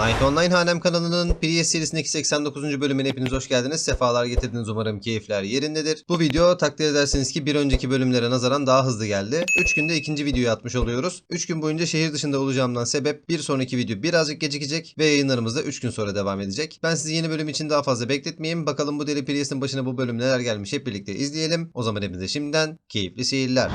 Night Online Hanem kanalının Prius serisindeki 89. bölümüne hepiniz hoş geldiniz. Sefalar getirdiniz umarım keyifler yerindedir. Bu video takdir edersiniz ki bir önceki bölümlere nazaran daha hızlı geldi. 3 günde ikinci videoyu atmış oluyoruz. 3 gün boyunca şehir dışında olacağımdan sebep bir sonraki video birazcık gecikecek ve yayınlarımız da 3 gün sonra devam edecek. Ben sizi yeni bölüm için daha fazla bekletmeyeyim. Bakalım bu deli Prius'ın başına bu bölüm neler gelmiş hep birlikte izleyelim. O zaman hepinize şimdiden keyifli seyirler.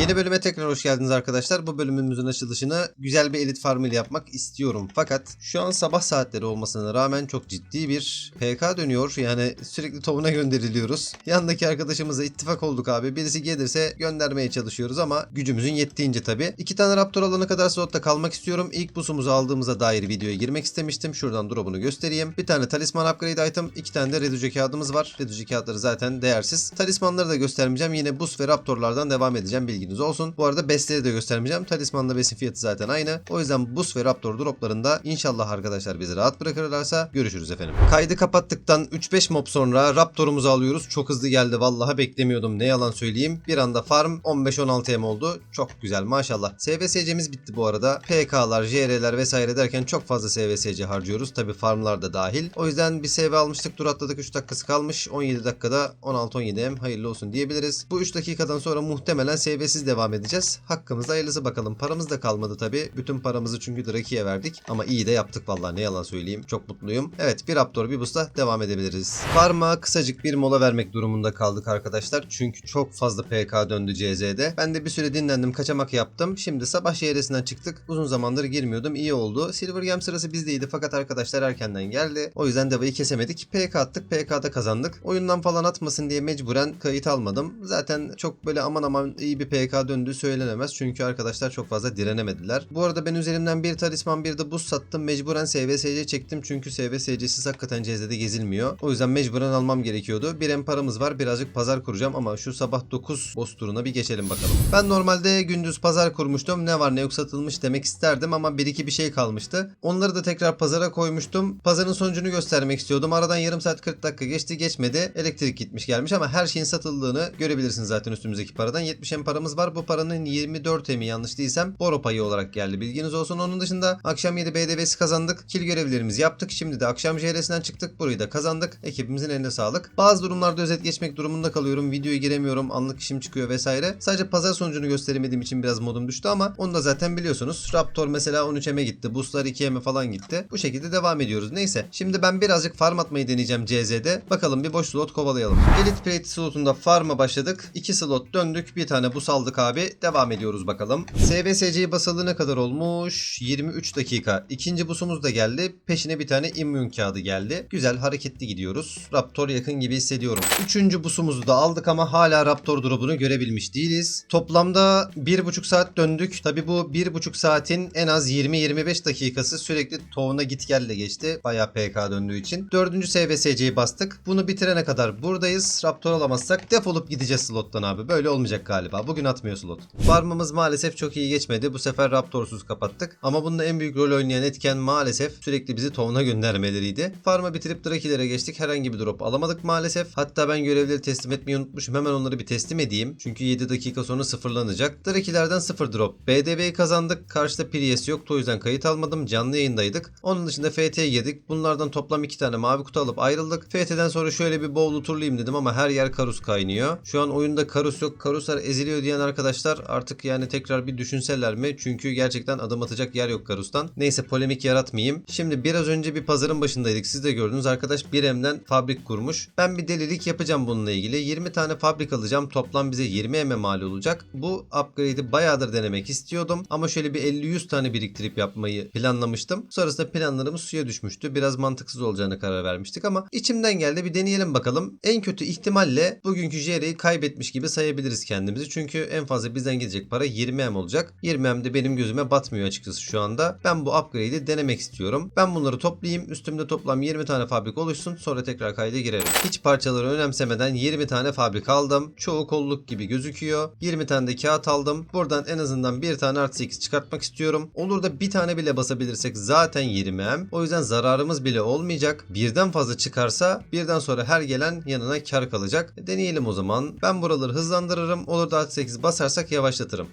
Yeni bölüme tekrar hoş geldiniz arkadaşlar. Bu bölümümüzün açılışını güzel bir elit farm yapmak istiyorum. Fakat şu an sabah saatleri olmasına rağmen çok ciddi bir PK dönüyor. Yani sürekli tovuna gönderiliyoruz. Yandaki arkadaşımızla ittifak olduk abi. Birisi gelirse göndermeye çalışıyoruz ama gücümüzün yettiğince tabii. İki tane Raptor alana kadar slotta kalmak istiyorum. İlk busumuzu aldığımıza dair videoya girmek istemiştim. Şuradan drop'unu göstereyim. Bir tane talisman upgrade item, iki tane de reduce kağıdımız var. Reduce kağıtları zaten değersiz. Talismanları da göstermeyeceğim. Yine bus ve Raptor'lardan devam edeceğim. Bilginiz olsun. Bu arada bestleri de göstermeyeceğim. Talismanla besin fiyatı zaten aynı. O yüzden bus ve Raptor droplarında inşallah arkadaşlar bizi rahat bırakırlarsa görüşürüz efendim. Kaydı kapattıktan 3-5 mob sonra Raptor'umuzu alıyoruz. Çok hızlı geldi. Vallahi beklemiyordum. Ne yalan söyleyeyim. Bir anda farm 15-16 M oldu. Çok güzel maşallah. SVSC'miz bitti bu arada. PK'lar, JR'ler vesaire derken çok fazla SVSC harcıyoruz. Tabi farmlar da dahil. O yüzden bir SV almıştık. Tur atladık. 3 dakikası kalmış. 17 dakikada 16-17 M. Hayırlı olsun diyebiliriz. Bu 3 dakikadan sonra muhtemelen SV'siz devam edeceğiz. Hakkımızda hayırlısı bakalım. Paramız da kalmadı tabi. Bütün paramızı çünkü Draki'ye verdik. Ama iyi de yaptık vallahi ne yalan söyleyeyim. Çok mutluyum. Evet bir Raptor bir Bus'la devam edebiliriz. Farm'a kısacık bir mola vermek durumunda kaldık arkadaşlar. Çünkü çok fazla PK döndü CZ'de. Ben de bir süre dinlendim kaçamak yaptım. Şimdi sabah şehresinden çıktık. Uzun zamandır girmiyordum. İyi oldu. Silver Game sırası bizdeydi fakat arkadaşlar erkenden geldi. O yüzden devayı kesemedik. PK attık. PK'da kazandık. Oyundan falan atmasın diye mecburen kayıt almadım. Zaten çok böyle aman aman iyi bir PK döndüğü söylenemez. Çünkü arkadaşlar çok fazla direnemediler. Bu arada ben üzerimden bir talisman bir de buz sattım. Mecburen SVSC çektim. Çünkü SVSC'siz hakikaten CZ'de gezilmiyor. O yüzden mecburen almam gerekiyordu. Bir en paramız var. Birazcık pazar kuracağım ama şu sabah 9 boss turuna bir geçelim bakalım. Ben normalde gündüz pazar kurmuştum. Ne var ne yok satılmış demek isterdim ama bir iki bir şey kalmıştı. Onları da tekrar pazara koymuştum. Pazarın sonucunu göstermek istiyordum. Aradan yarım saat 40 dakika geçti geçmedi. Elektrik gitmiş gelmiş ama her şeyin satıldığını görebilirsiniz zaten üstümüzdeki paradan. 70 en paramız var. Bu paranın 24 emi yanlış değilsem boro payı olarak geldi. Bilginiz olsun. Onun dışında akşam 7 BDV'si kazandık. Kill görevlerimizi yaptık. Şimdi de akşam JR'sinden çıktık. Burayı da kazandık. Ekibimizin eline sağlık. Bazı durumlarda özet geçmek durumunda kalıyorum. Videoya giremiyorum. Anlık işim çıkıyor vesaire. Sadece pazar sonucunu gösteremediğim için biraz modum düştü ama onu da zaten biliyorsunuz. Raptor mesela 13M'e gitti. Boostlar 2M'e falan gitti. Bu şekilde devam ediyoruz. Neyse. Şimdi ben birazcık farm atmayı deneyeceğim CZ'de. Bakalım bir boş slot kovalayalım. Elite Plate slotunda farm'a başladık. 2 slot döndük. Bir tane bus aldık abi. Devam ediyoruz bakalım. SVSC'yi basalı ne kadar olmuş? 23 dakika. İkinci busumuz da geldi. Peşine bir tane immün kağıdı geldi. Güzel hareketli gidiyoruz. Raptor yakın gibi hissediyorum. Üçüncü busumuzu da aldık ama hala Raptor drop'unu görebilmiş değiliz. Toplamda 1,5 saat döndük. Tabi bu 1,5 saatin en az 20-25 dakikası sürekli tovuna git gelle geçti. Bayağı PK döndüğü için. Dördüncü SVSC'yi bastık. Bunu bitirene kadar buradayız. Raptor alamazsak defolup gideceğiz slottan abi. Böyle olmayacak galiba. Bugün atmıyor slot. Farmımız maalesef çok iyi geçmedi. Bu sefer Raptorsuz kapattık. Ama bunda en büyük rol oynayan etken maalesef sürekli bizi tovuna göndermeleriydi. Farmı bitirip Drakilere geçtik. Herhangi bir drop alamadık maalesef. Hatta ben görevleri teslim etmeyi unutmuşum. Hemen onları bir teslim edeyim. Çünkü 7 dakika sonra sıfırlanacak. Drakilerden sıfır drop. BDB'yi kazandık. Karşıda Prius yoktu. O yüzden kayıt almadım. Canlı yayındaydık. Onun dışında FT'ye girdik. Bunlardan toplam 2 tane mavi kutu alıp ayrıldık. FT'den sonra şöyle bir bowl'u turlayayım dedim ama her yer Karus kaynıyor. Şu an oyunda Karus yok. Karuslar eziliyor diyen arkadaşlar artık yani tekrar bir düşünseler mi? Çünkü gerçekten adım atacak yer yok Karus'tan. Neyse polemik yaratmayayım. Şimdi biraz önce bir pazarın başındaydık. Siz de gördünüz. Arkadaş 1M'den fabrik kurmuş. Ben bir delilik yapacağım bununla ilgili. 20 tane fabrik alacağım. Toplam bize 20 M mal olacak. Bu upgrade'i bayağıdır denemek istiyordum. Ama şöyle bir 50-100 tane biriktirip yapmayı planlamıştım. Sonrasında planlarımız suya düşmüştü. Biraz mantıksız olacağını karar vermiştik ama içimden geldi bir deneyelim bakalım. En kötü ihtimalle bugünkü JR'yi kaybetmiş gibi sayabiliriz kendimizi. Çünkü En fazla bizden gidecek para 20M olacak. 20M de benim gözüme batmıyor açıkçası şu anda. Ben bu upgrade'i denemek istiyorum. Ben bunları toplayayım. Üstümde toplam 20 tane fabrika oluşsun. Sonra tekrar kayda girerim. Hiç parçaları önemsemeden 20 tane fabrika aldım. Çoğu kolluk gibi gözüküyor. 20 tane de kağıt aldım. Buradan en azından bir tane artı 8 çıkartmak istiyorum. Olur da bir tane bile basabilirsek zaten 20M. O yüzden zararımız bile olmayacak. Birden fazla çıkarsa birden sonra her gelen yanına kar kalacak. E, Deneyelim o zaman. Ben buraları hızlandırırım. Olur da artı 8 basarsak yavaşlatırım.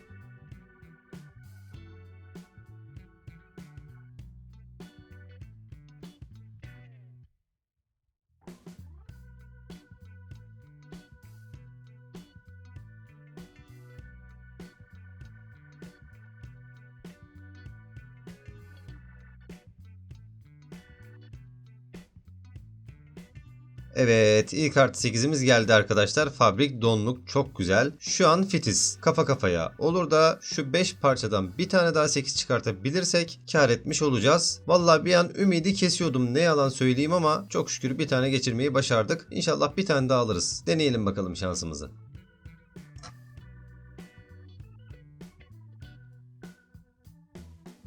Evet ilk artı 8'imiz geldi arkadaşlar. Fabrik donluk çok güzel. Şu an fitiz. Kafa kafaya. Olur da şu 5 parçadan bir tane daha 8 çıkartabilirsek kar etmiş olacağız. Vallahi bir an ümidi kesiyordum ne yalan söyleyeyim ama çok şükür bir tane geçirmeyi başardık. İnşallah bir tane daha alırız. Deneyelim bakalım şansımızı.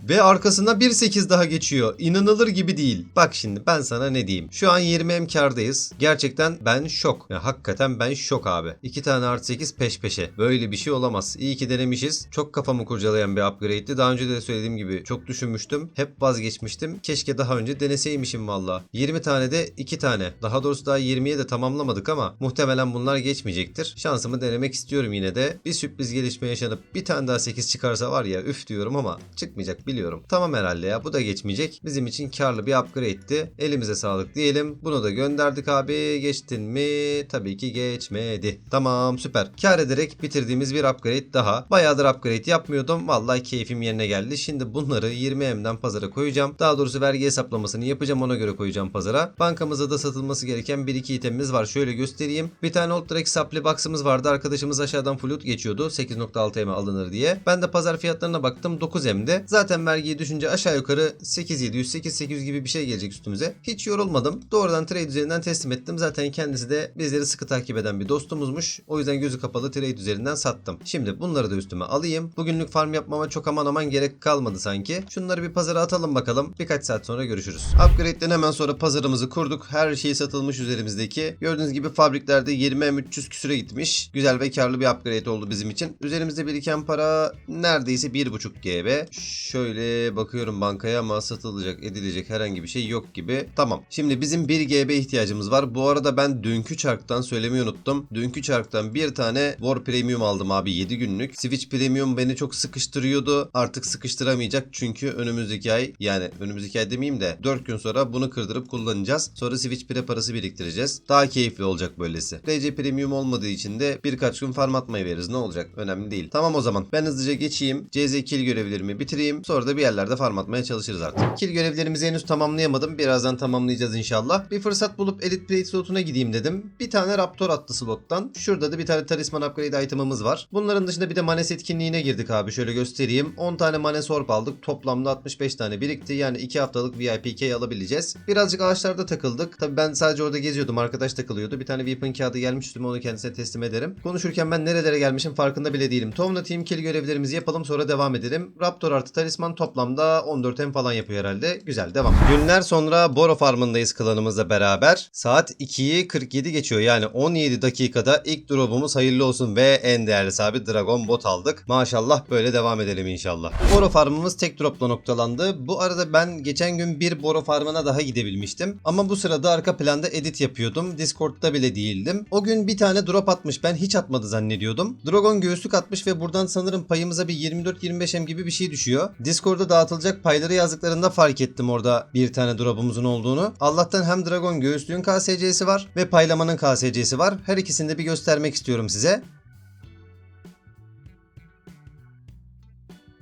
Ve arkasına 1.8 daha geçiyor. İnanılır gibi değil. Bak şimdi ben sana ne diyeyim. Şu an 20 M kardayız. Gerçekten ben şok. Ya hakikaten ben şok abi. 2 tane artı 8 peş peşe. Böyle bir şey olamaz. İyi ki denemişiz. Çok kafamı kurcalayan bir upgrade'ti. Daha önce de söylediğim gibi çok düşünmüştüm. Hep vazgeçmiştim. Keşke daha önce deneseymişim valla. 20 tane de 2 tane. Daha doğrusu daha 20'ye de tamamlamadık ama muhtemelen bunlar geçmeyecektir. Şansımı denemek istiyorum yine de. Bir sürpriz gelişme yaşanıp bir tane daha 8 çıkarsa var ya üf diyorum ama çıkmayacak biliyorum. Tamam herhalde ya bu da geçmeyecek. Bizim için karlı bir upgrade'ti. Elimize sağlık diyelim. Bunu da gönderdik abi. Geçtin mi? Tabii ki geçmedi. Tamam süper. Kar ederek bitirdiğimiz bir upgrade daha. Bayağıdır upgrade yapmıyordum. Vallahi keyfim yerine geldi. Şimdi bunları 20M'den pazara koyacağım. Daha doğrusu vergi hesaplamasını yapacağım ona göre koyacağım pazara. Bankamızda da satılması gereken 1-2 itemimiz var. Şöyle göstereyim. Bir tane Old Drake Supply Box'ımız vardı. Arkadaşımız aşağıdan flute geçiyordu. 8.6 M alınır diye. Ben de pazar fiyatlarına baktım 9 M'de. Zaten vergiyi düşünce aşağı yukarı 8700 8800 gibi bir şey gelecek üstümüze. Hiç yorulmadım. Doğrudan trade üzerinden teslim ettim. Zaten kendisi de bizleri sıkı takip eden bir dostumuzmuş. O yüzden gözü kapalı trade üzerinden sattım. Şimdi bunları da üstüme alayım. Bugünlük farm yapmama çok aman aman gerek kalmadı sanki. Şunları bir pazara atalım bakalım. Birkaç saat sonra görüşürüz. Upgrade'den hemen sonra pazarımızı kurduk. Her şey satılmış üzerimizdeki. Gördüğünüz gibi fabriklerde 20 M300 küsüre gitmiş. Güzel ve karlı bir upgrade oldu bizim için. Üzerimizde biriken para neredeyse 1.5 GB. Şöyle bakıyorum bankaya ama satılacak edilecek herhangi bir şey yok gibi. Tamam. Şimdi bizim 1 GB ihtiyacımız var. Bu arada ben dünkü çarktan söylemeyi unuttum. Dünkü çarktan bir tane War Premium aldım abi 7 günlük. Switch Premium beni çok sıkıştırıyordu. Artık sıkıştıramayacak çünkü önümüzdeki ay yani önümüzdeki ay demeyeyim de 4 gün sonra bunu kırdırıp kullanacağız. Sonra Switch Pre parası biriktireceğiz. Daha keyifli olacak böylesi. RC Premium olmadığı için de birkaç gün farm atmayı veririz. Ne olacak? Önemli değil. Tamam o zaman. Ben hızlıca geçeyim. CZ kill görevlerimi bitireyim. Sonra da bir yerlerde farm atmaya çalışırız artık. Kill görevlerimizi henüz tamamlayamadım. Birazdan tamamlayacağız inşallah. Bir fırsat bulup Elite Plate slotuna gideyim dedim. Bir tane Raptor attı slottan. Şurada da bir tane Talisman Upgrade itemımız var. Bunların dışında bir de Manes etkinliğine girdik abi. Şöyle göstereyim. 10 tane Manes Orb aldık. Toplamda 65 tane birikti. Yani 2 haftalık VIP key alabileceğiz. Birazcık ağaçlarda takıldık. Tabi ben sadece orada geziyordum. Arkadaş takılıyordu. Bir tane weapon kağıdı gelmiş üstüme onu kendisine teslim ederim. Konuşurken ben nerelere gelmişim farkında bile değilim. Tomla Team Kill görevlerimizi yapalım sonra devam edelim. Raptor artı Talisman toplamda 14 M falan yapıyor herhalde. Güzel devam. Günler sonra Boro Farm'ındayız klanımızla beraber. Saat 2'yi 47 geçiyor. Yani 17 dakikada ilk drop'umuz hayırlı olsun ve en değerli sahibi Dragon Bot aldık. Maşallah böyle devam edelim inşallah. Boro Farm'ımız tek drop'la noktalandı. Bu arada ben geçen gün bir Boro Farm'ına daha gidebilmiştim. Ama bu sırada arka planda edit yapıyordum. Discord'da bile değildim. O gün bir tane drop atmış. Ben hiç atmadı zannediyordum. Dragon göğüslük atmış ve buradan sanırım payımıza bir 24-25 M gibi bir şey düşüyor. Discord'da dağıtılacak payları yazdıklarında fark ettim orada bir tane drop'umuzun olduğunu. Allah'tan hem Dragon göğüslüğün KSC'si var ve paylamanın KSC'si var. Her ikisini de bir göstermek istiyorum size.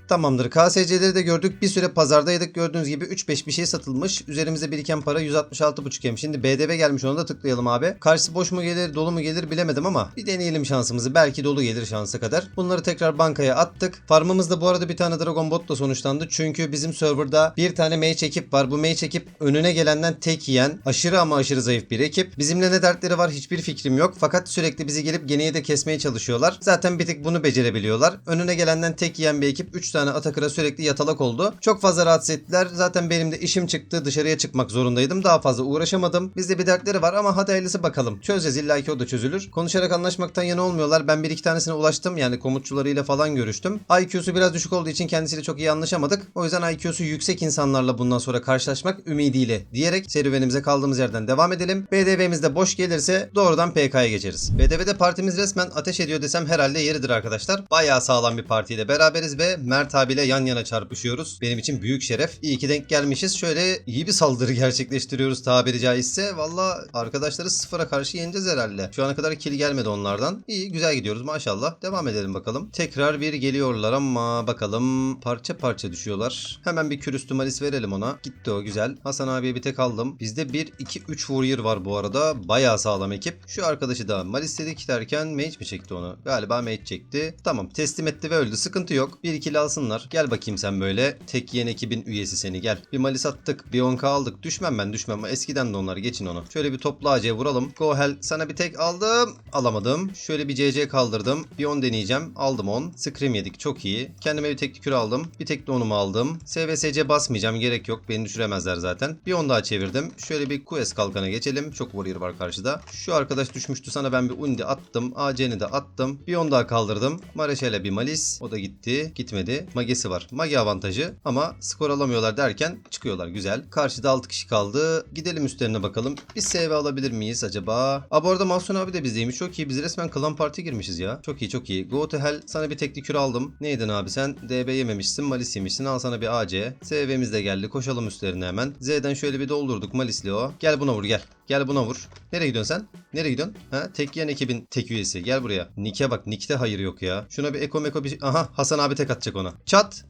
Tamamdır. KSC'leri de gördük. Bir süre pazardaydık. Gördüğünüz gibi 3-5 bir şey satılmış. Üzerimizde biriken para 166.5 Şimdi BDV gelmiş ona da tıklayalım abi. Karşısı boş mu gelir dolu mu gelir bilemedim ama bir deneyelim şansımızı. Belki dolu gelir şansa kadar. Bunları tekrar bankaya attık. Farmımızda bu arada bir tane Dragon Bot'la sonuçlandı. Çünkü bizim serverda bir tane mage ekip var. Bu mage ekip önüne gelenden tek yiyen aşırı ama aşırı zayıf bir ekip. Bizimle ne dertleri var hiçbir fikrim yok. Fakat sürekli bizi gelip geneye de kesmeye çalışıyorlar. Zaten bir tık bunu becerebiliyorlar. Önüne gelenden tek yiyen bir ekip 3 tane Atakır'a sürekli yatalak oldu. Çok fazla rahatsız ettiler. Zaten benim de işim çıktı. Dışarıya çıkmak zorundaydım. Daha fazla uğraşamadım. Bizde bir dertleri var ama hadi hayırlısı bakalım. Çözeceğiz illa ki o da çözülür. Konuşarak anlaşmaktan yana olmuyorlar. Ben bir iki tanesine ulaştım. Yani komutçularıyla falan görüştüm. IQ'su biraz düşük olduğu için kendisiyle çok iyi anlaşamadık. O yüzden IQ'su yüksek insanlarla bundan sonra karşılaşmak ümidiyle diyerek serüvenimize kaldığımız yerden devam edelim. BDV'miz de boş gelirse doğrudan PK'ya geçeriz. BDV'de partimiz resmen ateş ediyor desem herhalde yeridir arkadaşlar. Bayağı sağlam bir partiyle beraberiz ve Mert abiyle yan yana çarpışıyoruz. Benim için büyük şeref. İyi ki denk gelmişiz. Şöyle iyi bir saldırı gerçekleştiriyoruz tabiri caizse. Valla arkadaşları sıfıra karşı yeneceğiz herhalde. Şu ana kadar kill gelmedi onlardan. İyi güzel gidiyoruz maşallah. Devam edelim bakalım. Tekrar bir geliyorlar ama bakalım parça parça düşüyorlar. Hemen bir kürüstü malis verelim ona. Gitti o güzel. Hasan abiye bir tek aldım. Bizde 1, 2, 3 warrior var bu arada. Bayağı sağlam ekip. Şu arkadaşı da malis dedik derken mage mi çekti onu? Galiba mage çekti. Tamam teslim etti ve öldü. Sıkıntı yok. Bir ikili alsınlar. Gel bakayım sen böyle. Tek yiyen ekibin üyesi seni gel. Bir malis attık. Bir 10k aldık. Düşmem ben düşmem. Eskiden de onlar geçin onu. Şöyle bir toplu AC vuralım. Go hell. Sana bir tek aldım. Alamadım. Şöyle bir CC kaldırdım. Bir 10 deneyeceğim. Aldım 10. Scream yedik. Çok iyi. Kendime bir tek kür aldım. Bir tek de onumu aldım. SVSC basmayacağım. Gerek yok. Beni düşüremezler zaten. Bir 10 daha çevirdim. Şöyle bir QS kalkana geçelim. Çok warrior var karşıda. Şu arkadaş düşmüştü. Sana ben bir undi attım. AC'ni de attım. Bir 10 daha kaldırdım. Mareşal'e bir malis. O da gitti. Gitmedi. Magesi var. Magi avantajı. Ama skor alamıyorlar derken çıkıyorlar. Güzel. Karşıda 6 kişi kaldı. Gidelim üstlerine bakalım. Bir SV alabilir miyiz acaba? Aa bu arada Mahsun abi de bizdeymiş. Çok iyi. Biz resmen klan parti girmişiz ya. Çok iyi çok iyi. Go to hell. Sana bir tekli kür aldım. Neydin abi sen? DB yememişsin. Malis yemişsin. Al sana bir AC. SV'miz de geldi. Koşalım üstlerine hemen. Z'den şöyle bir doldurduk. Malisli o. Gel buna vur gel. Gel buna vur. Nereye gidiyorsun sen? Nereye gidiyorsun? Ha? Tek yiyen ekibin tek üyesi. Gel buraya. Nick'e bak. Nick'te hayır yok ya. Şuna bir eko meko bir... Aha Hasan abi tek atacak ona. Çat.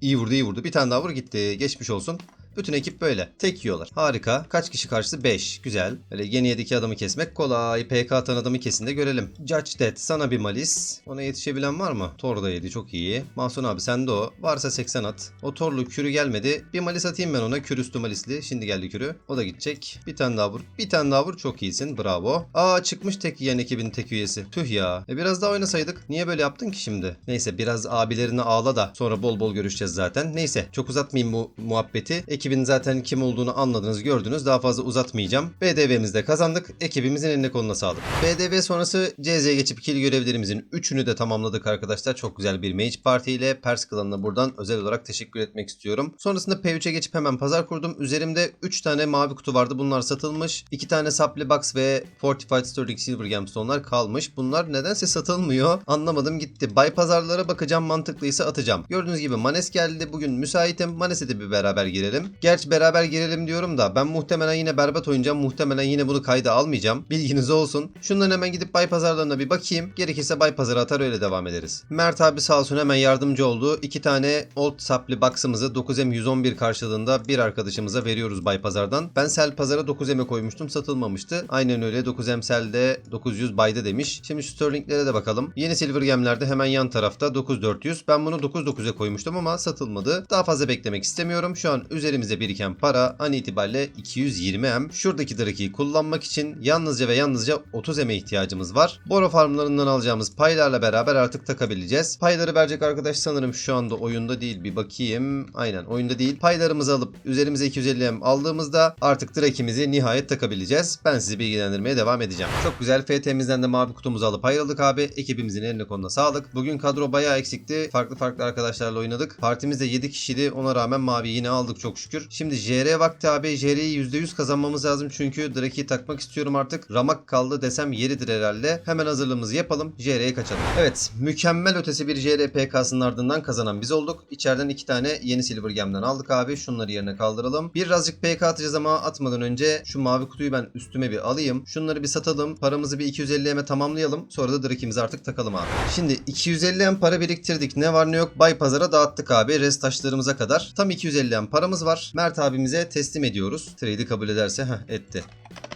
İyi vurdu iyi vurdu. Bir tane daha vur gitti. Geçmiş olsun. Bütün ekip böyle. Tek yiyorlar. Harika. Kaç kişi karşısı? 5. Güzel. Böyle yeni yediki adamı kesmek kolay. PK atan adamı kesin de görelim. Judge Dead. Sana bir malis. Ona yetişebilen var mı? Thor da yedi. Çok iyi. Mahsun abi sen de o. Varsa 80 at. O Thor'lu kürü gelmedi. Bir malis atayım ben ona. Kür üstü malisli. Şimdi geldi kürü. O da gidecek. Bir tane daha vur. Bir tane daha vur. Çok iyisin. Bravo. Aa çıkmış tek yiyen ekibin tek üyesi. Tüh ya. E biraz daha oynasaydık. Niye böyle yaptın ki şimdi? Neyse biraz abilerini ağla da sonra bol bol görüşeceğiz zaten. Neyse çok uzatmayayım bu muhabbeti. Ekibin zaten kim olduğunu anladınız gördünüz. Daha fazla uzatmayacağım. BDV'mizi de kazandık. Ekibimizin eline koluna sağlık. BDV sonrası CZ'ye geçip kill görevlerimizin 3'ünü de tamamladık arkadaşlar. Çok güzel bir Mage Party ile Pers klanına buradan özel olarak teşekkür etmek istiyorum. Sonrasında P3'e geçip hemen pazar kurdum. Üzerimde 3 tane mavi kutu vardı. Bunlar satılmış. 2 tane Supply Box ve Fortified Sterling Silver Gemstone'lar kalmış. Bunlar nedense satılmıyor. Anlamadım gitti. Bay pazarlara bakacağım mantıklıysa atacağım. Gördüğünüz gibi Manes geldi. Bugün müsaitim. Manes'e de bir beraber girelim. Gerçi beraber girelim diyorum da ben muhtemelen yine berbat oynayacağım. Muhtemelen yine bunu kayda almayacağım. Bilginiz olsun. Şundan hemen gidip bay pazarlarına bir bakayım. Gerekirse bay pazarı atar öyle devam ederiz. Mert abi sağ olsun hemen yardımcı oldu. İki tane Old Supply Box'ımızı 9M 111 karşılığında bir arkadaşımıza veriyoruz bay pazardan. Ben sel pazara 9M'e koymuştum satılmamıştı. Aynen öyle 9M selde 900 bayda demiş. Şimdi şu Sterling'lere de bakalım. Yeni Silver Gem'lerde hemen yan tarafta 9400. Ben bunu 99'e koymuştum ama satılmadı. Daha fazla beklemek istemiyorum. Şu an üzerimizde biriken para an itibariyle 220M. Şuradaki Draki'yi kullanmak için yalnızca ve yalnızca 30M'e ihtiyacımız var. Boro farmlarından alacağımız paylarla beraber artık takabileceğiz. Payları verecek arkadaş sanırım şu anda oyunda değil. Bir bakayım. Aynen oyunda değil. Paylarımızı alıp üzerimize 250M aldığımızda artık Draki'mizi nihayet takabileceğiz. Ben sizi bilgilendirmeye devam edeceğim. Çok güzel FT'mizden de mavi kutumuzu alıp ayrıldık abi. Ekibimizin eline koluna sağlık. Bugün kadro bayağı eksikti. Farklı farklı arkadaşlarla oynadık. Partimizde 7 kişiydi. Ona rağmen mavi yine aldık çok şükür. Şükür. Şimdi JR vakti abi. JR'yi %100 kazanmamız lazım çünkü Draki'yi takmak istiyorum artık. Ramak kaldı desem yeridir herhalde. Hemen hazırlığımızı yapalım. JR'ye kaçalım. Evet. Mükemmel ötesi bir JR PK'sının ardından kazanan biz olduk. İçeriden iki tane yeni Silver Gem'den aldık abi. Şunları yerine kaldıralım. Birazcık PK atacağız ama atmadan önce şu mavi kutuyu ben üstüme bir alayım. Şunları bir satalım. Paramızı bir 250 M'e tamamlayalım. Sonra da Draki'mizi artık takalım abi. Şimdi 250 M para biriktirdik. Ne var ne yok Bay Pazar'a dağıttık abi. Rest taşlarımıza kadar. Tam 250 M paramız var. Mert abimize teslim ediyoruz. Trade'i kabul ederse heh, etti.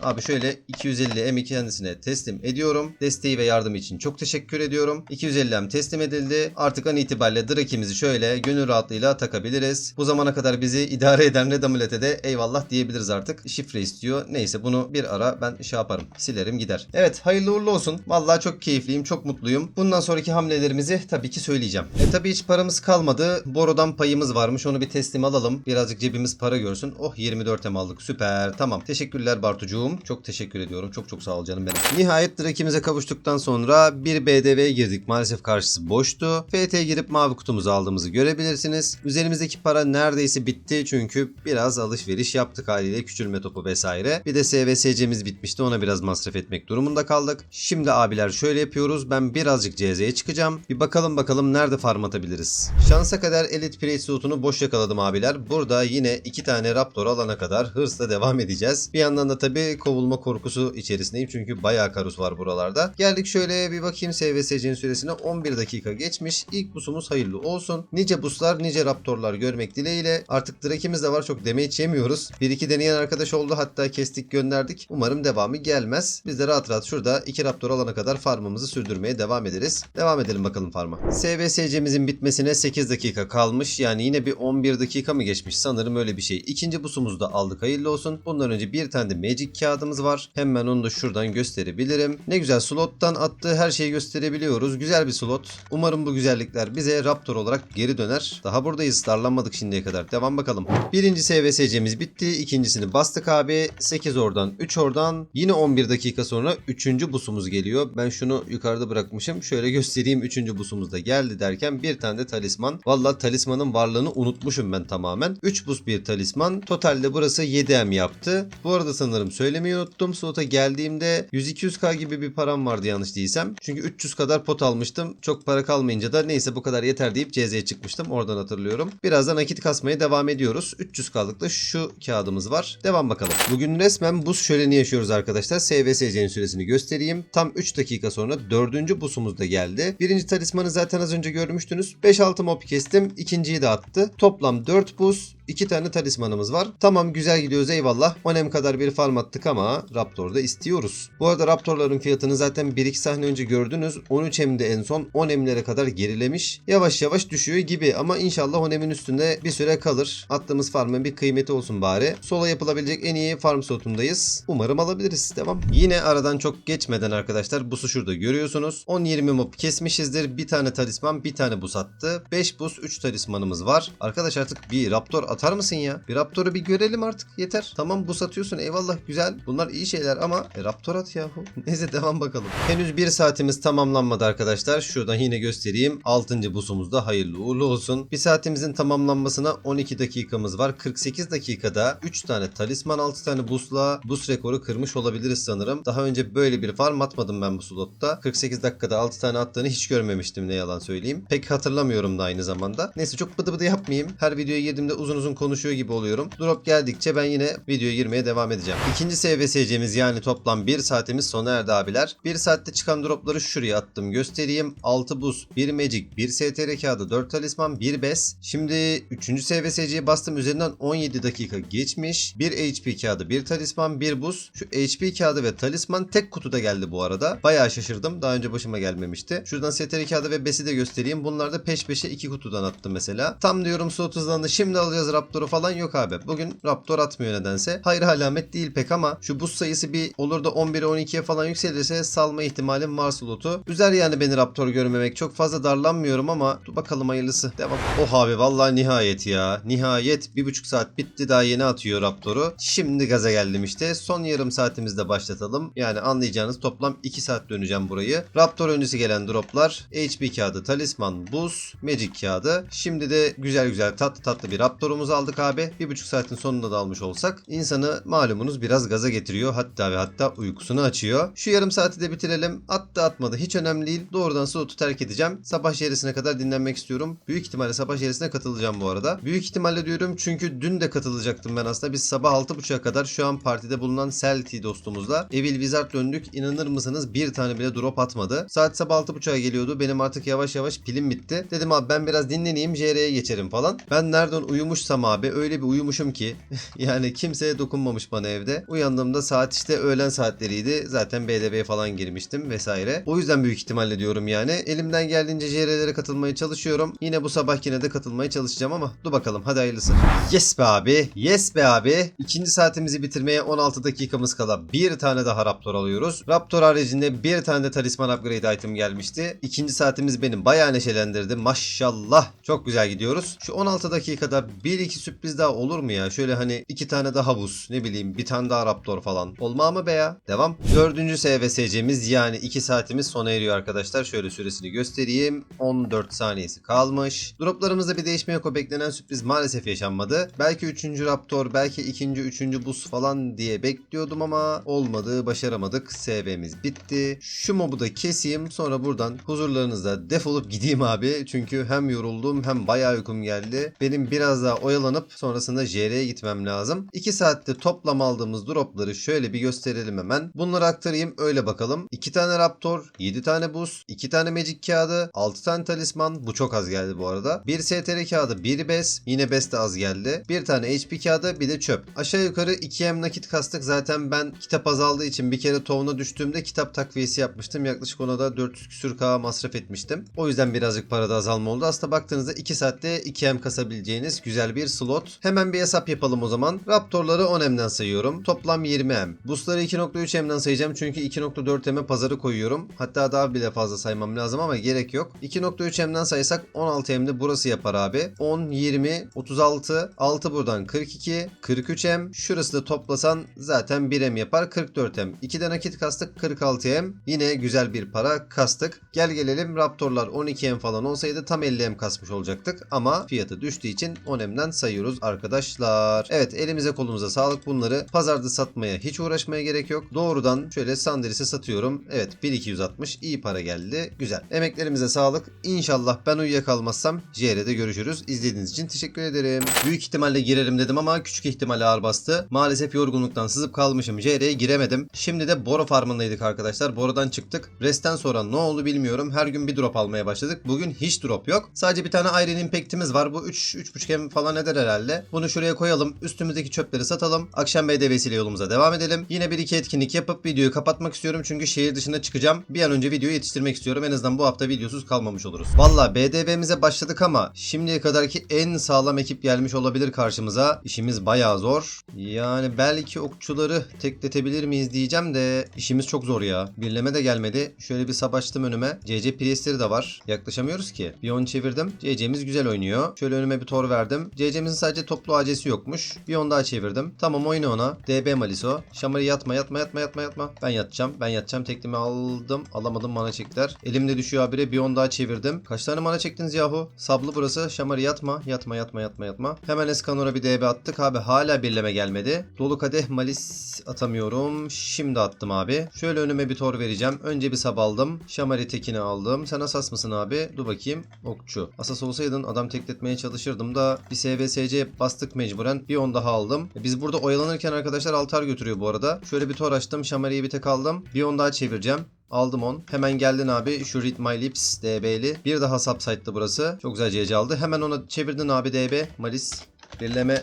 Abi şöyle 250 M kendisine teslim ediyorum. Desteği ve yardımı için çok teşekkür ediyorum. 250 M teslim edildi. Artık an itibariyle Draki'mizi şöyle gönül rahatlığıyla takabiliriz. Bu zamana kadar bizi idare eden Redamulete de eyvallah diyebiliriz artık. Şifre istiyor. Neyse bunu bir ara ben şey yaparım. Silerim gider. Evet hayırlı uğurlu olsun. Vallahi çok keyifliyim. Çok mutluyum. Bundan sonraki hamlelerimizi tabii ki söyleyeceğim. E tabii hiç paramız kalmadı. Borodan payımız varmış. Onu bir teslim alalım. Birazcık cebimiz para görsün. Oh 24 M aldık. Süper. Tamam. Teşekkürler Bartucuğum. Çok teşekkür ediyorum. Çok çok sağ ol canım benim. Nihayet Drake'imize kavuştuktan sonra bir BDV'ye girdik. Maalesef karşısı boştu. FT'ye girip mavi kutumuzu aldığımızı görebilirsiniz. Üzerimizdeki para neredeyse bitti çünkü biraz alışveriş yaptık haliyle küçülme topu vesaire. Bir de SVSC'miz bitmişti. Ona biraz masraf etmek durumunda kaldık. Şimdi abiler şöyle yapıyoruz. Ben birazcık CZ'ye çıkacağım. Bir bakalım bakalım nerede farm atabiliriz. Şansa kadar Elite Pirate slotunu boş yakaladım abiler. Burada yine iki tane Raptor alana kadar hırsla devam edeceğiz. Bir yandan da tabii kovulma korkusu içerisindeyim. Çünkü bayağı karus var buralarda. Geldik şöyle bir bakayım SVSC'nin süresine 11 dakika geçmiş. İlk busumuz hayırlı olsun. Nice buslar nice Raptorlar görmek dileğiyle. Artık Drake'imiz de var çok damage yemiyoruz. Bir iki deneyen arkadaş oldu hatta kestik gönderdik. Umarım devamı gelmez. Biz de rahat rahat şurada iki Raptor alana kadar farmımızı sürdürmeye devam ederiz. Devam edelim bakalım farma. SVSC'mizin bitmesine 8 dakika kalmış. Yani yine bir 11 dakika mı geçmiş sanırım öyle bir şey. İkinci busumuzu da aldık hayırlı olsun. Bundan önce bir tane de Magic kağıdımız var. Hemen onu da şuradan gösterebilirim. Ne güzel slottan attığı her şeyi gösterebiliyoruz. Güzel bir slot. Umarım bu güzellikler bize Raptor olarak geri döner. Daha buradayız. Darlanmadık şimdiye kadar. Devam bakalım. Birinci SVSC'miz bitti. İkincisini bastık abi. 8 oradan 3 oradan. Yine 11 dakika sonra 3. busumuz geliyor. Ben şunu yukarıda bırakmışım. Şöyle göstereyim. 3. busumuz da geldi derken bir tane de talisman. Valla talismanın varlığını unutmuşum ben tamamen. 3 bus bir talisman. Totalde burası 7M yaptı. Bu arada sanırım söylemeyi unuttum. Slota geldiğimde 100-200k gibi bir param vardı yanlış değilsem. Çünkü 300 kadar pot almıştım. Çok para kalmayınca da neyse bu kadar yeter deyip CZ'ye çıkmıştım. Oradan hatırlıyorum. Birazdan nakit kasmaya devam ediyoruz. 300k'lık da şu kağıdımız var. Devam bakalım. Bugün resmen buz şöleni yaşıyoruz arkadaşlar. SVSC'nin süresini göstereyim. Tam 3 dakika sonra 4. busumuz da geldi. Birinci talismanı zaten az önce görmüştünüz. 5-6 mob kestim. İkinciyi de attı. Toplam 4 buz. 2 tane talismanımız var. Tamam güzel gidiyoruz eyvallah. 10M kadar bir farm attık ama Raptor'da istiyoruz. Bu arada Raptor'ların fiyatını zaten 1-2 sahne önce gördünüz. 13M'de en son 10M'lere kadar gerilemiş. Yavaş yavaş düşüyor gibi ama inşallah 10M'in üstünde bir süre kalır. Attığımız farmın bir kıymeti olsun bari. Sola yapılabilecek en iyi farm slotundayız. Umarım alabiliriz. Devam. Yine aradan çok geçmeden arkadaşlar busu şurada görüyorsunuz. 10-20 mob kesmişizdir. Bir tane talisman bir tane bus attı. 5 bus 3 talismanımız var. Arkadaş artık bir Raptor atar mısın ya? Bir Raptor'u bir görelim artık yeter. Tamam bus atıyorsun eyvallah güzel. Bunlar iyi şeyler ama e, Raptor at yahu. Neyse devam bakalım. Henüz bir saatimiz tamamlanmadı arkadaşlar. Şuradan yine göstereyim. 6. busumuzda hayırlı uğurlu olsun. Bir saatimizin tamamlanmasına 12 dakikamız var. 48 dakikada 3 tane talisman 6 tane busla bus rekoru kırmış olabiliriz sanırım. Daha önce böyle bir farm atmadım ben bu slotta. 48 dakikada 6 tane attığını hiç görmemiştim ne yalan söyleyeyim. Pek hatırlamıyorum da aynı zamanda. Neyse çok bıdı bıdı yapmayayım. Her videoya girdiğimde uzun uzun konuşuyor gibi oluyorum. Drop geldikçe ben yine videoya girmeye devam edeceğim. İkinci SVSC'miz yani toplam 1 saatimiz sona erdi abiler. 1 saatte çıkan dropları şuraya attım göstereyim. 6 buz, 1 magic, 1 STR kağıdı, 4 talisman, 1 bes. Şimdi 3. SVSC'ye bastım üzerinden 17 dakika geçmiş. 1 HP kağıdı, 1 talisman, 1 buz. Şu HP kağıdı ve talisman tek kutuda geldi bu arada. Bayağı şaşırdım. Daha önce başıma gelmemişti. Şuradan STR kağıdı ve besi de göstereyim. Bunlar da peş peşe 2 kutudan attım mesela. Tam diyorum slot hızlandı. Şimdi alacağız Raptor'u falan yok abi. Bugün Raptor atmıyor nedense. Hayır alamet değil pek ama şu buz sayısı bir olur da 11'e 12'ye falan yükselirse salma ihtimalim var slotu. Üzer yani beni Raptor görmemek. Çok fazla darlanmıyorum ama dur bakalım hayırlısı. Devam. Oh abi vallahi nihayet ya. Nihayet bir buçuk saat bitti daha yeni atıyor Raptor'u. Şimdi gaza geldim işte. Son yarım saatimizde başlatalım. Yani anlayacağınız toplam 2 saat döneceğim burayı. Raptor öncesi gelen droplar. HP kağıdı, talisman, buz, magic kağıdı. Şimdi de güzel güzel tatlı tatlı bir Raptor'umuzu aldık abi. Bir buçuk saatin sonunda da almış olsak insanı malumunuz biraz gaza getiriyor. Hatta ve hatta uykusunu açıyor. Şu yarım saati de bitirelim. Attı atmadı hiç önemli değil. Doğrudan slotu terk edeceğim. Sabah şerisine kadar dinlenmek istiyorum. Büyük ihtimalle sabah şerisine katılacağım bu arada. Büyük ihtimalle diyorum çünkü dün de katılacaktım ben aslında. Biz sabah 6.30'a kadar şu an partide bulunan Selti dostumuzla Evil Wizard döndük. İnanır mısınız bir tane bile drop atmadı. Saat sabah 6.30'a geliyordu. Benim artık yavaş yavaş pilim bitti. Dedim abi ben biraz dinleneyim JR'ye geçerim falan. Ben nereden uyumuşsam abi öyle bir uyumuşum ki yani kimseye dokunmamış bana evde. Uyandığımda saat işte öğlen saatleriydi. Zaten BDB'ye falan girmiştim vesaire. O yüzden büyük ihtimalle diyorum yani. Elimden geldiğince JR'lere katılmaya çalışıyorum. Yine bu sabah yine de katılmaya çalışacağım ama dur bakalım hadi hayırlısı. Yes be abi. Yes be abi. İkinci saatimizi bitirmeye 16 dakikamız kala bir tane daha Raptor alıyoruz. Raptor haricinde bir tane de talisman upgrade item gelmişti. İkinci saatimiz benim bayağı neşelendirdi. Maşallah. Çok güzel gidiyoruz. Şu 16 dakikada bir iki sürpriz daha olur mu ya? Şöyle hani iki tane daha buz. Ne bileyim bir tane daha Raptor falan. Olma mı be ya? Devam. Dördüncü SVSC'miz yani 2 saatimiz sona eriyor arkadaşlar. Şöyle süresini göstereyim. 14 saniyesi kalmış. Droplarımızda bir değişme yok. O beklenen sürpriz maalesef yaşanmadı. Belki 3. Raptor, belki 2. 3. buz falan diye bekliyordum ama olmadı. Başaramadık. SV'miz bitti. Şu mobu da keseyim. Sonra buradan huzurlarınızda defolup gideyim abi. Çünkü hem yoruldum hem bayağı uykum geldi. Benim biraz daha oyalanıp sonrasında JR'ye gitmem lazım. 2 saatte toplam aldığımız dropları şöyle bir gösterelim hemen. Bunları aktarayım öyle bakalım. 2 tane Raptor, 7 tane buz, 2 tane Magic kağıdı, 6 tane talisman. Bu çok az geldi bu arada. 1 STR kağıdı, 1 BES. Yine BES de az geldi. 1 tane HP kağıdı, bir de çöp. Aşağı yukarı 2M nakit kastık. Zaten ben kitap azaldığı için bir kere tovuna düştüğümde kitap takviyesi yapmıştım. Yaklaşık ona da 400 küsür K masraf etmiştim. O yüzden birazcık parada azalma oldu. Aslında baktığınızda 2 saatte 2M kasabileceğiniz güzel bir slot. Hemen bir hesap yapalım o zaman. Raptorları 10M'den sayıyorum. Toplam 20M. Boostları 2.3M'den sayacağım çünkü 2.4M'e pazarı koyuyorum. Hatta daha bile fazla saymam lazım ama gerek yok. 2.3M'den saysak 16M'de burası yapar abi. 10, 20, 36, 6 buradan 42, 43M. Şurası da toplasan zaten 1M yapar 44M. 2'de nakit kastık 46M. Yine güzel bir para kastık. Gel gelelim Raptorlar 12M falan olsaydı tam 50M kasmış olacaktık. Ama fiyatı düştüğü için 10M'den sayıyoruz arkadaşlar. Evet elimize kolumuza sağlık bunları. Pazarda satmaya hiç uğraşmaya gerek yok. Doğrudan şöyle Sanderis'e satıyorum. Evet 1260 iyi para geldi. Güzel. Emeklerimize sağlık. İnşallah ben uyuyakalmazsam JR'de görüşürüz. İzlediğiniz için teşekkür ederim. Büyük ihtimalle girerim dedim ama küçük ihtimalle ağır bastı. Maalesef yorgunluktan sızıp kalmışım. JR'ye giremedim. Şimdi de Boro farmındaydık arkadaşlar. Boro'dan çıktık. Rest'ten sonra ne oldu bilmiyorum. Her gün bir drop almaya başladık. Bugün hiç drop yok. Sadece bir tane Iron Impact'imiz var. Bu 3 3.5 M falan eder herhalde. Bunu şuraya koyalım. Üstümüzdeki çöpleri satalım. Akşam BDV'siyle yolumuza devam edelim. Yine bir iki etkinlik yapıp videoyu kapatmak istiyorum. Çünkü şehir dışına çıkacağım. Bir an önce videoyu yetiştirmek istiyorum. En azından bu hafta videosuz kalmamış oluruz. Valla BDV'mize başladık ama şimdiye kadarki en sağlam ekip gelmiş olabilir karşımıza. İşimiz bayağı zor. Yani belki okçuları tekletebilir miyiz diyeceğim de işimiz çok zor ya. Birleme de gelmedi. Şöyle bir savaştım önüme. CC Priestleri de var. Yaklaşamıyoruz ki. Bir on çevirdim. CC'miz güzel oynuyor. Şöyle önüme bir tor verdim. CC'mizin sadece toplu AC'si yokmuş. Bir on daha çevirdim. Tamam oyna ona. DB Maliso. Şamarı yatma yatma yatma yatma yatma. Ben yatacağım. Ben yatacağım. Teklimi aldım. Alamadım mana çektiler. Elimde düşüyor habire. Bir on daha çevirdim. Kaç tane mana çektiniz yahu? Sablı burası. Şamarı yatma. Yatma yatma yatma yatma. Hemen Escanor'a bir DB attık abi. Hala birleme gelmedi. Dolu kadeh malis atamıyorum. Şimdi attım abi. Şöyle önüme bir tor vereceğim. Önce bir sab aldım. Şamari tekini aldım. Sen asas mısın abi? Dur bakayım. Okçu. Asas olsaydın adam tekletmeye çalışırdım da bir SVSC bastık mecburen. Bir on daha aldım. Biz burada oyalanırken arkadaşlar altar götürüyor bu arada. Şöyle bir tor açtım. Şamari'yi bir tek aldım. Bir on daha çevireceğim. Aldım on. Hemen geldin abi. Şu Read My Lips DB'li. Bir daha subsite'dı burası. Çok güzel CC aldı. Hemen ona çevirdin abi DB. Malis. Birleme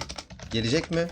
gelecek mi?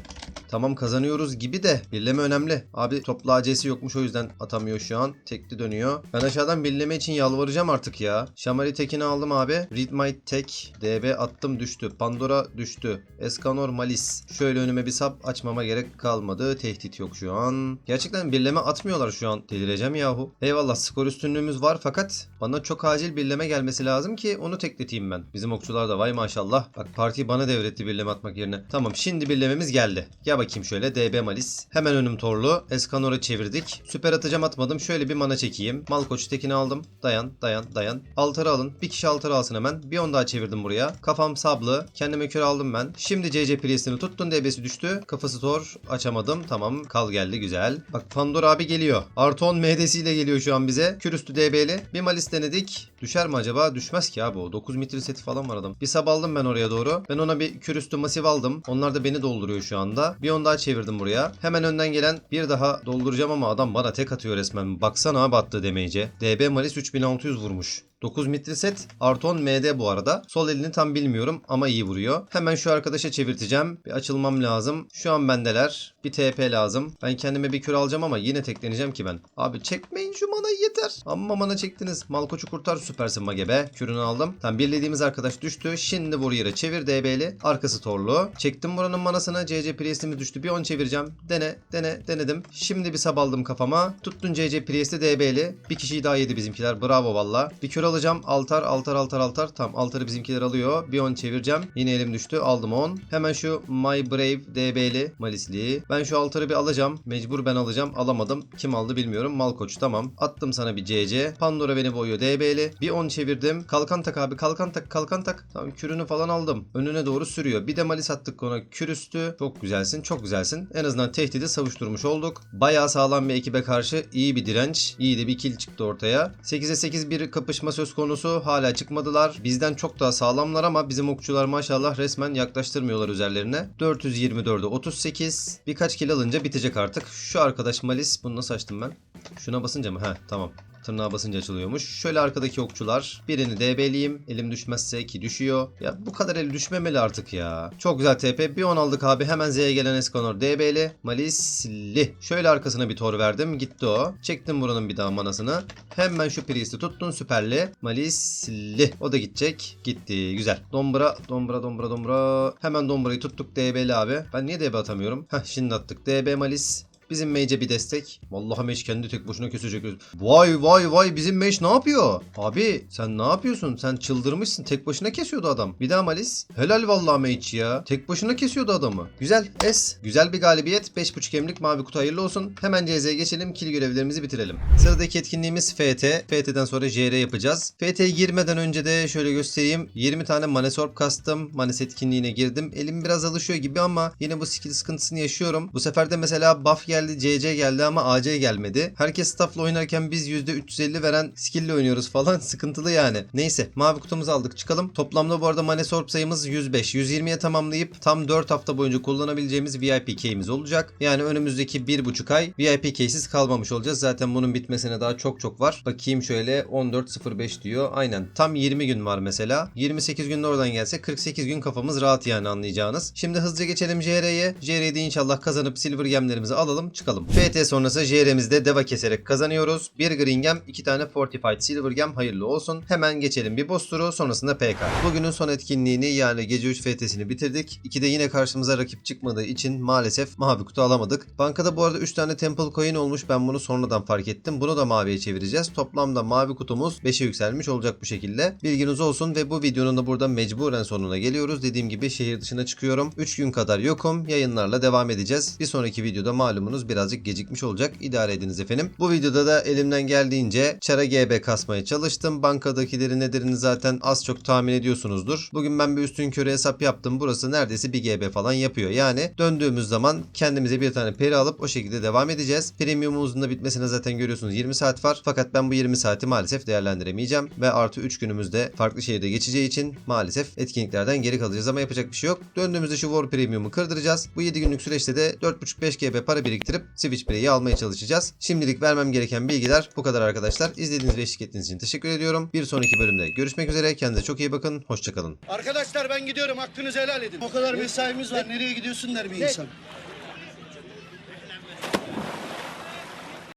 Tamam kazanıyoruz gibi de birleme önemli. Abi toplu AC'si yokmuş o yüzden atamıyor şu an. Tekli dönüyor. Ben aşağıdan birleme için yalvaracağım artık ya. Şamari tekini aldım abi. Read my tek. DB attım düştü. Pandora düştü. Escanor Malis. Şöyle önüme bir sap açmama gerek kalmadı. Tehdit yok şu an. Gerçekten birleme atmıyorlar şu an. Delireceğim yahu. Eyvallah skor üstünlüğümüz var fakat bana çok acil birleme gelmesi lazım ki onu tekleteyim ben. Bizim okçular da vay maşallah. Bak partiyi bana devretti birleme atmak yerine. Tamam şimdi birlememiz geldi. Gel bakayım şöyle DB Malis. Hemen önüm torlu. Escanor'a çevirdik. Süper atacağım atmadım. Şöyle bir mana çekeyim. Malkoç tekini aldım. Dayan dayan dayan. Altarı alın. Bir kişi altarı alsın hemen. Bir on daha çevirdim buraya. Kafam sablı. Kendime kör aldım ben. Şimdi CC Priest'ini tuttun. DB'si düştü. Kafası tor. Açamadım. Tamam. Kal geldi güzel. Bak Pandora abi geliyor. Artı 10 MD'siyle geliyor şu an bize. Kürüstü DB'li. Bir Malis denedik. Düşer mi acaba? Düşmez ki abi o. 9 mitril seti falan var adam. Bir sab aldım ben oraya doğru. Ben ona bir kürüstü masif aldım. Onlar da beni dolduruyor şu anda. Bir on daha çevirdim buraya. Hemen önden gelen bir daha dolduracağım ama adam bana tek atıyor resmen. Baksana abi attığı demeyece. DB Malis 3600 vurmuş. 9 mitril set artı 10 MD bu arada. Sol elini tam bilmiyorum ama iyi vuruyor. Hemen şu arkadaşa çevirteceğim. Bir açılmam lazım. Şu an bendeler. Bir TP lazım. Ben kendime bir kür alacağım ama yine tekleneceğim ki ben. Abi çekmeyin şu manayı yeter. Amma mana çektiniz. Malkoç'u kurtar süpersin Magebe. Kürünü aldım. Tam birlediğimiz arkadaş düştü. Şimdi vur yere çevir DB'li. Arkası torlu. Çektim buranın manasını. CC Priest'imiz düştü. Bir 10 çevireceğim. Dene dene denedim. Şimdi bir sab aldım kafama. Tuttun CC Priest'i DB'li. Bir kişiyi daha yedi bizimkiler. Bravo valla. Bir kür alacağım. Altar altar altar altar. Tam altarı bizimkiler alıyor. Bir 10 çevireceğim. Yine elim düştü. Aldım 10. Hemen şu My Brave DB'li Malisli. Ben şu altarı bir alacağım. Mecbur ben alacağım. Alamadım. Kim aldı bilmiyorum. Malkoç tamam. Attım sana bir CC. Pandora beni boyuyor DB'li. Bir 10 çevirdim. Kalkan tak abi. Kalkan tak. Kalkan tak. Tamam kürünü falan aldım. Önüne doğru sürüyor. Bir de Malis attık ona. Kür üstü. Çok güzelsin. Çok güzelsin. En azından tehdidi savuşturmuş olduk. Bayağı sağlam bir ekibe karşı iyi bir direnç. İyi de bir kill çıktı ortaya. 8'e 8 bir kapışma söz konusu. Hala çıkmadılar. Bizden çok daha sağlamlar ama bizim okçular maşallah resmen yaklaştırmıyorlar üzerlerine. 424'e 38. Birkaç kill alınca bitecek artık. Şu arkadaş Malis. Bunu nasıl açtım ben? Şuna basınca mı? He tamam. Tırnağa basınca açılıyormuş. Şöyle arkadaki okçular. Birini DB'liyim. Elim düşmezse ki düşüyor. Ya bu kadar el düşmemeli artık ya. Çok güzel TP. Bir 10 aldık abi. Hemen Z'ye gelen Esconor DB'li. Malisli. Şöyle arkasına bir tor verdim. Gitti o. Çektim buranın bir daha manasını. Hemen şu Priest'i tuttun. Süperli. Malisli. O da gidecek. Gitti. Güzel. Dombra. Dombra. Dombra. Dombra. Hemen Dombra'yı tuttuk. DB'li abi. Ben niye DB atamıyorum? Heh şimdi attık. DB Malis. Bizim mage'e bir destek. Vallahi mage kendi tek başına kesecek. Vay vay vay bizim mage ne yapıyor? Abi sen ne yapıyorsun? Sen çıldırmışsın. Tek başına kesiyordu adam. Bir daha Malis. Helal vallahi mage ya. Tek başına kesiyordu adamı. Güzel. S. Güzel bir galibiyet. 5.5 emlik mavi kutu hayırlı olsun. Hemen CZ'ye geçelim. Kill görevlerimizi bitirelim. Sıradaki etkinliğimiz FT. FT'den sonra JR yapacağız. FT'ye girmeden önce de şöyle göstereyim. 20 tane Manesorb kastım. Manes etkinliğine girdim. Elim biraz alışıyor gibi ama yine bu skill sıkıntısını yaşıyorum. Bu sefer de mesela buff geldi, CC geldi ama AC gelmedi. Herkes staffla oynarken biz %350 veren skill oynuyoruz falan. Sıkıntılı yani. Neyse mavi kutumuzu aldık çıkalım. Toplamda bu arada Manesorb sayımız 105. 120'ye tamamlayıp tam 4 hafta boyunca kullanabileceğimiz VIP key'imiz olacak. Yani önümüzdeki 1,5 ay VIP key'siz kalmamış olacağız. Zaten bunun bitmesine daha çok çok var. Bakayım şöyle 14.05 diyor. Aynen tam 20 gün var mesela. 28 günde oradan gelse 48 gün kafamız rahat yani anlayacağınız. Şimdi hızlıca geçelim JR'ye. JR'de inşallah kazanıp silver gemlerimizi alalım çıkalım. FT sonrası JR'mizde deva keserek kazanıyoruz. Bir green gem, iki tane fortified silver gem hayırlı olsun. Hemen geçelim bir boss turu sonrasında PK. Bugünün son etkinliğini yani gece 3 FT'sini bitirdik. İkide yine karşımıza rakip çıkmadığı için maalesef mavi kutu alamadık. Bankada bu arada 3 tane temple coin olmuş. Ben bunu sonradan fark ettim. Bunu da maviye çevireceğiz. Toplamda mavi kutumuz 5'e yükselmiş olacak bu şekilde. Bilginiz olsun ve bu videonun da burada mecburen sonuna geliyoruz. Dediğim gibi şehir dışına çıkıyorum. 3 gün kadar yokum. Yayınlarla devam edeceğiz. Bir sonraki videoda malumunuz birazcık gecikmiş olacak. İdare ediniz efendim. Bu videoda da elimden geldiğince çara GB kasmaya çalıştım. Bankadakileri nedirini zaten az çok tahmin ediyorsunuzdur. Bugün ben bir üstün körü hesap yaptım. Burası neredeyse bir GB falan yapıyor. Yani döndüğümüz zaman kendimize bir tane peri alıp o şekilde devam edeceğiz. Premiumumuzun da bitmesine zaten görüyorsunuz 20 saat var. Fakat ben bu 20 saati maalesef değerlendiremeyeceğim. Ve artı 3 günümüzde farklı şehirde geçeceği için maalesef etkinliklerden geri kalacağız ama yapacak bir şey yok. Döndüğümüzde şu War Premium'u kırdıracağız. Bu 7 günlük süreçte de 4.5-5 GB para biriktirip Switch Play'i almaya çalışacağız. Şimdilik vermem gereken bilgiler bu kadar arkadaşlar. İzlediğiniz ve eşlik ettiğiniz için teşekkür ediyorum. Bir sonraki bölümde görüşmek üzere. Kendinize çok iyi bakın. Hoşçakalın. Arkadaşlar ben gidiyorum hakkınızı helal edin. O kadar mesaimiz var nereye gidiyorsun der bir insan.